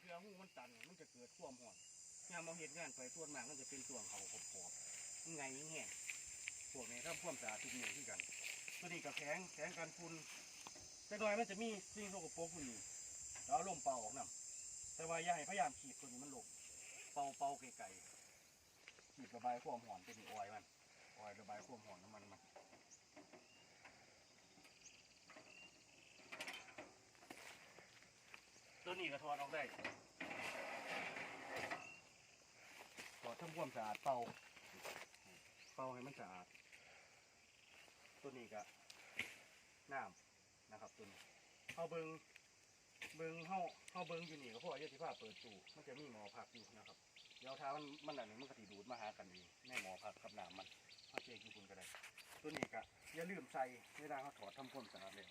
เทือหูมันตันมันจะเกิดความห่อนยามมองเห็นงานไปส่วนมากมันจะเป็นส่วนเขาขอบขอบๆมันไงแห้งพวกนี้ทำความสาทุกมือที่กันตัวนี้กับแข็งแข็งกันฝุ่นแต่หน่อยมันจะมีสิ่งสกปรกอยู่นี่เราเอาลมเป่าออกนำแต่ว่าอย่าให้พยายามขีดตัวนี้มันลงเป่าเป่าไกลๆขีดระบายความห่อนเป็นออยมันออยระบายความห่อนน้ำมันมัน ตัวนี้ก็ถอดออกได้ถอดทำความสะอาดเป่า เป่าให้มันสะอาด ตัวนี้ก็น้ำนะครับตัวนี้เขาเบิงเบิงเข้าเขาเบิงอยู่นี่ก็เพราะว่ายาติภาพเปิดตู้มันจะมีหมอพักอยู่นะครับเดี๋ยวถ้ามันมันอันนี้มันก็ติดูดมาหากันดีในหมอพักกับน้ำมันเอาเช็คอคุณก็ได้ ตัวนี้ก็อย่าลืมใส่เวลาเขาถอดทำความสะอาดเลย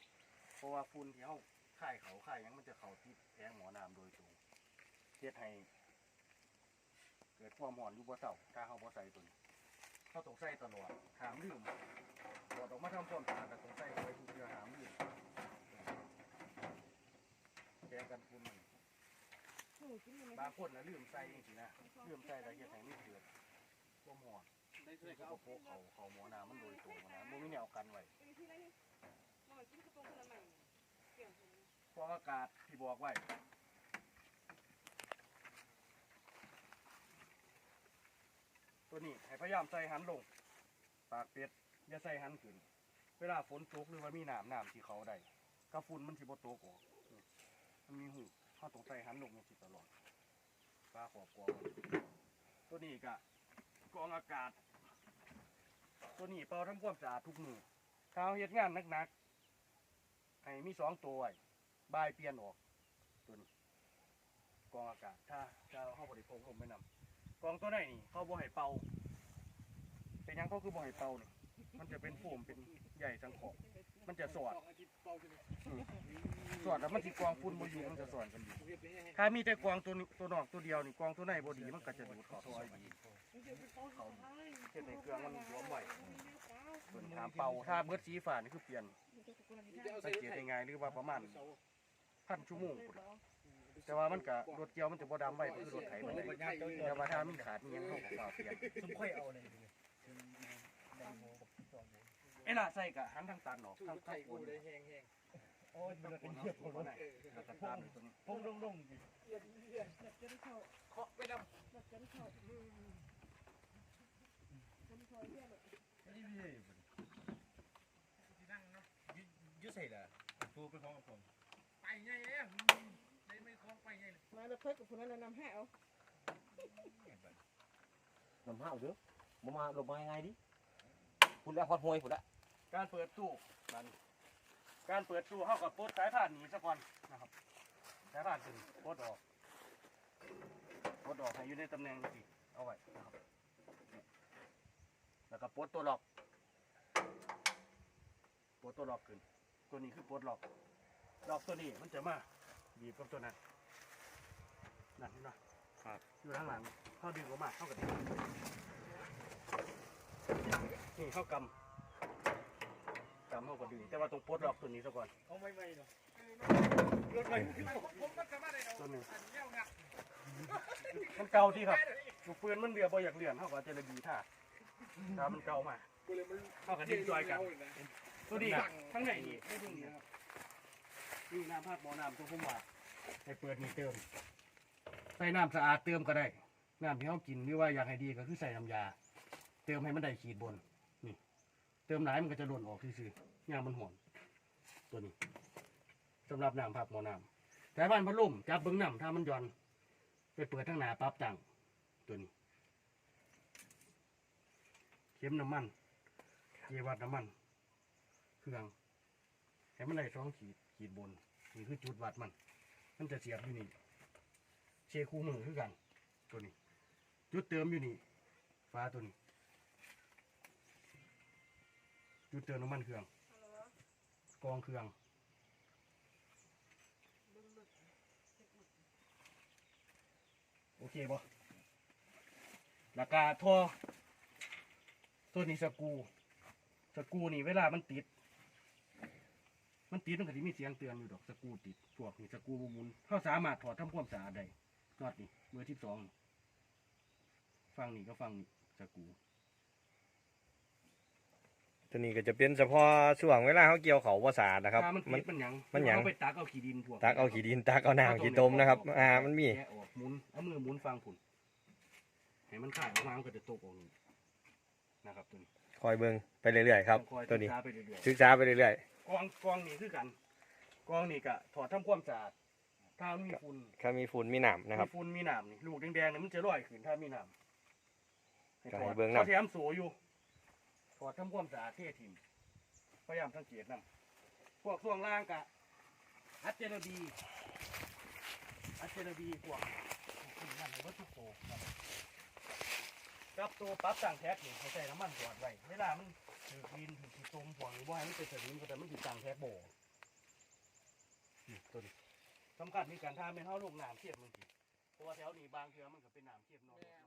เพราะว่าฝุ่นที่เขา ค่ายเขาค่ายหยังมันจะเขาที่แทงหมอน้ำโดยตรงเฮ็ดให้เกิดความหอนอยู่บ่เศร้าถ้าเขาบ่ใส่ตัวนี้เขาต้องใส่ตลอดหามลืมถอดออกมาทำความสะอาดก็ต้องใส่ไว้ทุกเดือหามลืมแกงกันฝุ่นมันบางคนนะลืมใส่จริงๆนะลืมใส่แล้วเฮ็ดให้มันเกิดความหอนนี่ก็โปะเขาเขาหมอน้ำมันโดยตรงนะมันไม่แนวกันไว้ ฟองอากาศที่บอกไว้ตัวนี้ให้พยายามใส่หันลง ปากเป็ดอย่าใส่หันขึ้น เวลาฝนตกหรือว่ามีน้ำน้ำที่เขาได้กระฝุ่นมันสิบ่ตกออกนี่มันมีหูเขาต้องใส่หันลงอย่างที่ตลอดปลาขอบกวางตัวนี้ก็กองอากาศ ตัวนี้เป่าทำความสะอาดทุกมือถ้าเราเฮ็ดงานหนักๆให้มีสองตัวไว้ บายเปลี่ยนออกตัวนี้กองอากาศ ถ้าถ้าเขาบริโภคผมไม่นำกองตัวไหนนี่เขาบ่ให้เป่าเป็นหยังเขาคือบ่ให้เป่านี่มันจะเป็นโฟมเป็นใหญ่สังขอบมันจะสอดอืมสอดแล้วมันสิกองฝุ่นบ่อยู่มันจะสอดกันอยู่ถ้ามีแต่กองตัวนี้ตัวนอกตัวเดียวนี่กองตัวไหนบ่ดีมันก็จะดูดเข้าซอยดีเขาเฮ็ดให้เครื่องมันรวมไว้ส่วนถามเป่าถ้าเบิดสีฟ้านี่คือเปลี่ยนสังเกตยังไงหรือว่าประมาณ พันชั่วโมงพุ่นล่ะแต่ว่ามันก็รถเกี่ยวมันจะบ่ดำไว้คือรถไถมันได้แต่ว่าถ้ามีขาดมีหยังเขาก็เปล่าเปลี่ยนสมค่อยเอาเลยไอ้ล่ะใส่กะหันทางตันออกทางทางโอนโอ้ยมันเป็นเทีเทียยบบคคนนไหนละแล้วก็ตามอยู่ตรงนี้พงลงลงเคาะไปดนี่พี่ยุดใส่ละตัวเป็นของกับผมำ ไปไงเนี่ยได้ไม่คล้องไปไงเลยมาแล้วเพิ่นกับคนนั้นนำให้เอาลำห้าวเด้อบ่มาลงมายังไงดิพุ่นแล้วพอดหวยพุ่นละการเปิดตู้มันการเปิดตู้เฮากับปลดสายผ่านหนีซะก่อนนะครับสายผ่านถึงปลดออกปลดออกให้อยู่ในตำแหน่งที่เอาไว้นะครับนี่แล้วก็ปลดตัวล็อกปลดตัวล็อกขึ้น ตัวนี้คือปลดล็อก ล็อกตัวนี้มันจะมาบีบกับตัวนั้นนั่นเห็นไหมครับอยู่ข้างหลังเข้าดึงออกมาเข้ากับนี่เข้ากำกำเข้ากับดึงแต่ว่าตรงปลดล็อกตัวนี้ซะก่อนเอาไม่ไม่เนาะรถไปผมมันสามารถได้เนาะตัวหนึ่งอันเนี้ยงักมันเก่าที่ครับลูกปืนมันเรือบ่อยากเลื่อนเข้ากับเจระบีท่าถ้ามันเก่ามากูเลยมันเข้ากับดิ้นจอยกันตัวนี้ข้างในนี่ไม่ดึงนี่ครับ นี่น้ำภาคบ่อน้ำตัวพุ่มว่าให้เปิดนี่เติม ใส่น้ำสะอาดเติมก็ได้ น้ำที่เขากินหรือว่าอยากให้ดีก็คือใส่น้ำยา เติมให้มันได้ขีดบน นี่ เติมหลายมันก็จะหล่นออกซื่อๆยางมันหอนตัวนี้สำหรับน้ำภาคบ่อน้ำแต่บ้านพัดลมจับเบิ้งน้ำถ้ามันหย่อน ไปเปิดทั้งหนาปรั๊บตังตัวนี้ เข็มน้ำมันเยวัดน้ำมัน เครื่องให้มันได้สองขีดขีดบน นี่คือจุดวัดมัน มันจะเสียบอยู่นี่เชคู่มือคือกัน ตัวนี้ จุดเติมอยู่นี่ฟ้าตัวนี้ จุดเติมน้ำมันเครื่องกองเครื่องโอเคบ่แล้วก็ท่อตัวนี้สกู สกูนี่เวลามันติด ติดมันก็สิมีเสียงเตือนอยู่ดอกสกรูติดพวกนี้สกรูบ่หมุนเขาสามารถถอดทำความสะอาดได้น็อตนี่เบอร์ที่สองนี่ฟังนี่ก็ฟังนี่สกรูตัวนี้ก็จะเป็นเฉพาะช่วงเวลาเขาเกี่ยวเขาภาษาดนะครับ ถ้ามันมัตินดมันหยังมันหยัง เอาไปตักเอาขี้ดินพวกตักเอาขี้ดินตักเอาน้ำขี้ต้มนะครับ อ่ามันมีแกะออกหมุนเอามือหมุนฟังผุนให้มันข่ายออกมามันก็จะตกออกนี่นะครับตัวนี้ คอยเบิ่งไปเรื่อยๆครับคอยตัวนี้ศึกษาไปเรื่อยศึกษาไปเรื่อยๆกองกองนี่คือกัน กองนี่ก็ถอดทำความสะอาดถ้ามันมีฝุ่นๆถ้ามีฝุ่นมีหนามนะครับ มีฝุ่นมีหนามนี่ลูกแดงๆเนี่ยมันจะลอยขึ้นถ้ามีหนามให้ก็ถให้อดเบิ่งนำเขาแถมสูอยู่ถอดทำความสะอาดเททิมพยายามสังเกตนำพวกส่วงล่างกะอัดเจลบีอัดเจลบีพวกนี่นั่นให้เบิดทุกโตครับ กับตัวปั๊บต่างแท็กนี่เขาใส่น้ำมันหยอดไว้เวลามันถือดินถือขี้ตมพวกนี้บ่ให้มันเป็นสนิมก็แต่มันถือต่างแท็กโบนี่ตัวนี้สำคัญมีการทาเป็นเท่าลูกน้ำเทียบมันสิเพราะว่าแถวนี้บางเทือมันก็เป็นน้ำเทียบน้อย